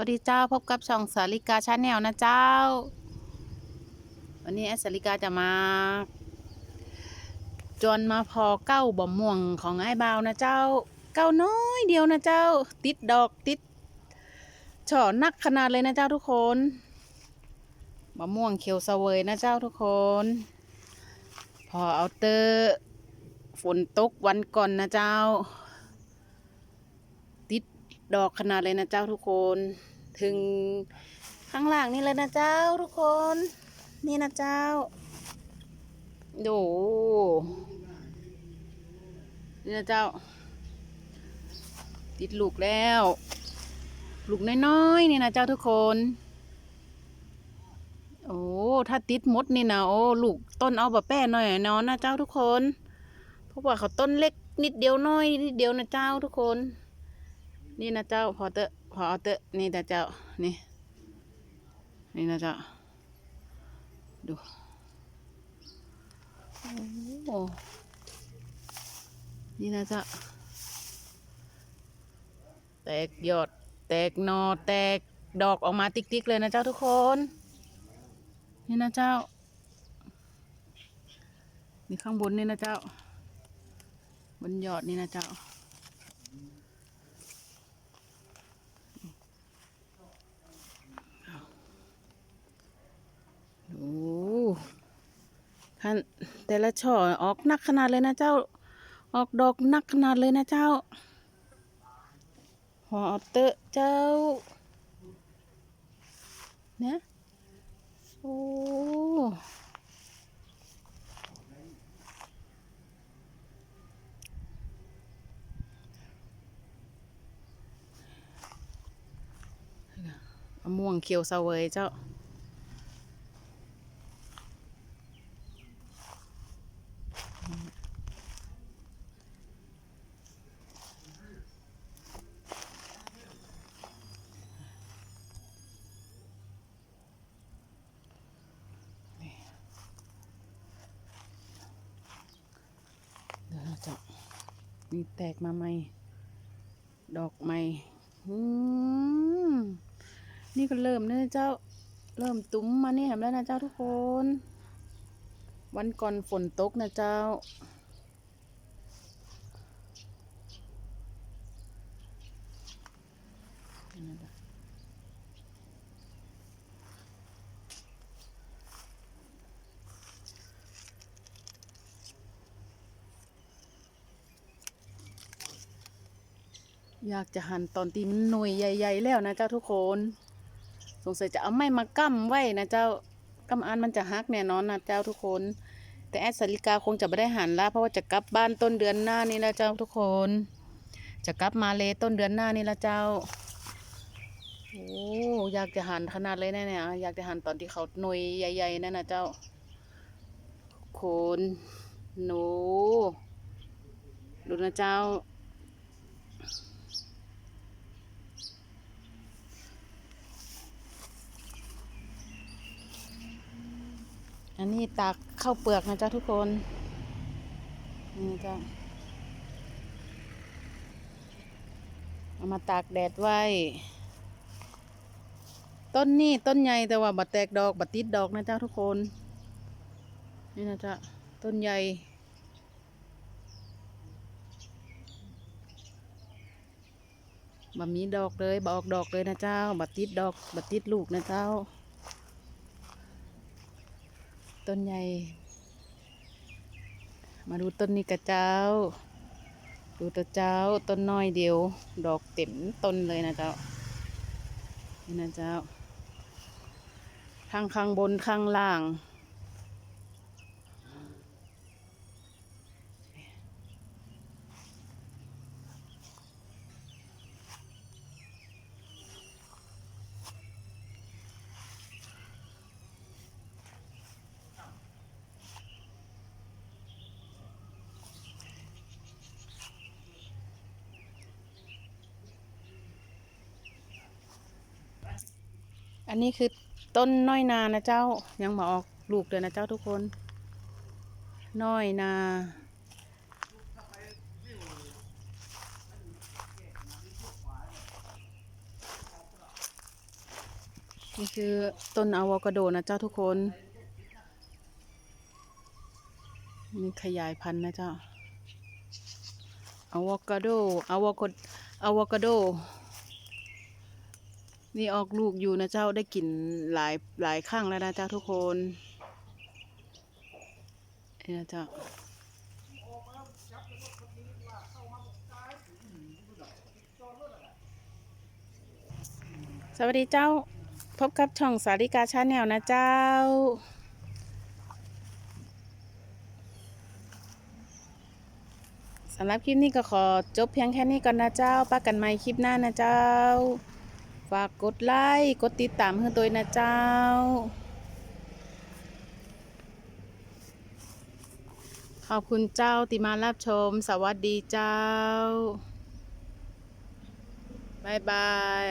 วัสดีเจ้าพบกับช่องสาริกาชาแนลนะเจ้า วันนี้แอสาริกาจะมา จนมาพอเก้าบ่มม่วงของไอ้บาวนะเจ้า เก้าน้อยเดียวนะเจ้า ติดดอกติดช่อนักขนาดเลยนะเจ้าทุกคนบ่ม่วงเขียวเสวยนะเจ้าทุกคน พอเอาเตอร์ฝนตกวันก่อนนะเจ้าติดดอกขนาดเลยนะเจ้าทุกคน ถึงข้างล่างนี่เลยนะเจ้าทุกคน นี่นะเจ้า ดูนี่นะเจ้า ติดลูกแล้ว ลูกน้อยๆนี่นะเจ้าทุกคนโอ้ถ้าติดมดนี่นะโอ้ลูกต้นเอาแบะแป้หน่อยนาะนะเจ้าทุกคน เพราะว่าเขาต้นเล็กนิดเดียวน้อยนิดเดียวนะเจ้าทุกคน นี่นะเจ้าพอเตอะพอเอาเตอะนี่นะเจ้านี่นี่นะเจ้าดูโอ้นี่นะเจ้าแตกยอด แตกหนอแตกดอกออกมาติ๊กๆเลยนะเจ้าทุกคน นี่นะเจ้า นี่ข้างบนนี่นะเจ้า บนยอดนี่นะเจ้า โอ้ ท่านแต่ละช่อออกนักขนาดเลยนะเจ้า ออกดอกนักขนาดเลยนะเจ้าหอเอาเตอะเจ้าเนี่ยโอ้มะม่วงเขียวเสวยเจ้า เดี๋ยวเราจะ มีแตกมาใหม่ ดอกใหม่นี่ก็เริ่มนะเจ้า เริ่มตุ้มมาเนี่ยแล้วนะเจ้าทุกคน วันก่อนฝนตกนะเจ้า อยากจะหั่นตอนตีมันหน่วยใหญ่ ๆ แล้วนะเจ้าทุกคน สงสัยจะเอาไม้มากั้มไว้นะเจ้ากั้มอันมันจะฮักแน่นอนนะเจ้าทุกคน แต่แอดสาริกาคงจะไม่ได้หั่นละเพราะว่าจะกลับบ้านต้นเดือนหน้านี่ละเจ้าทุกคน จะกลับมาเลต้นเดือนหน้านี่ละเจ้าโอ้อยากจะหั่นขนาดเลยนะเนี่ยอยากจะหั่นตอนที่เขาหน่วยใหญ่ๆนั่นนะเจ้าโคนหนูดูนะเจ้า อันนี้ตากข้าวเปลือกนะจ๊ะทุกคน นี่จ้ะเอามาตากแดดไว้ ต้นนี้ต้นใหญ่แต่ว่าบัดแตกดอก บัดติดดอกนะจ๊ะทุกคน นี่นะจ๊ะต้นใหญ่บะมีดอกเลยบออกดอกเลยนะเจ้าบัดติดดอกบัดติดลูกนะเจ้า ต้นใหญ่ มาดูต้นนี้กระเจ้า ดูตัวเจ้าต้นน้อยเดียว ดอกเต็มต้นเลยนะเจ้า นี่นะเจ้าข้างข้างบนข้างล่าง อันนี้คือต้นน้อยนานะเจ้ายังมาออกลูกเลยนะเจ้าทุกคน น้อยนา นี่คือต้นอะโวคาโดนะเจ้าทุกคนนี่ขยายพันธุ์นะเจ้าอะโวคาโดอะโวคาอะโวคาโด นี่ออกลูกอยู่นะเจ้าได้กลิ่นหลายหลายครั้งแล้วนะเจ้าทุกคนนี่นะเจ้าสวัสดีเจ้าพบกับช่องสาริกาชาแนลนะเจ้า สำหรับคลิปนี้ก็ขอจบเพียงแค่นี้ก่อนนะเจ้าปากันใหม่คลิปหน้านะเจ้า ฝากกดไลค์กดติดตามเพื่อตัวนะเจ้า ขอบคุณเจ้าติมารับชม สวัสดีเจ้า บายบาย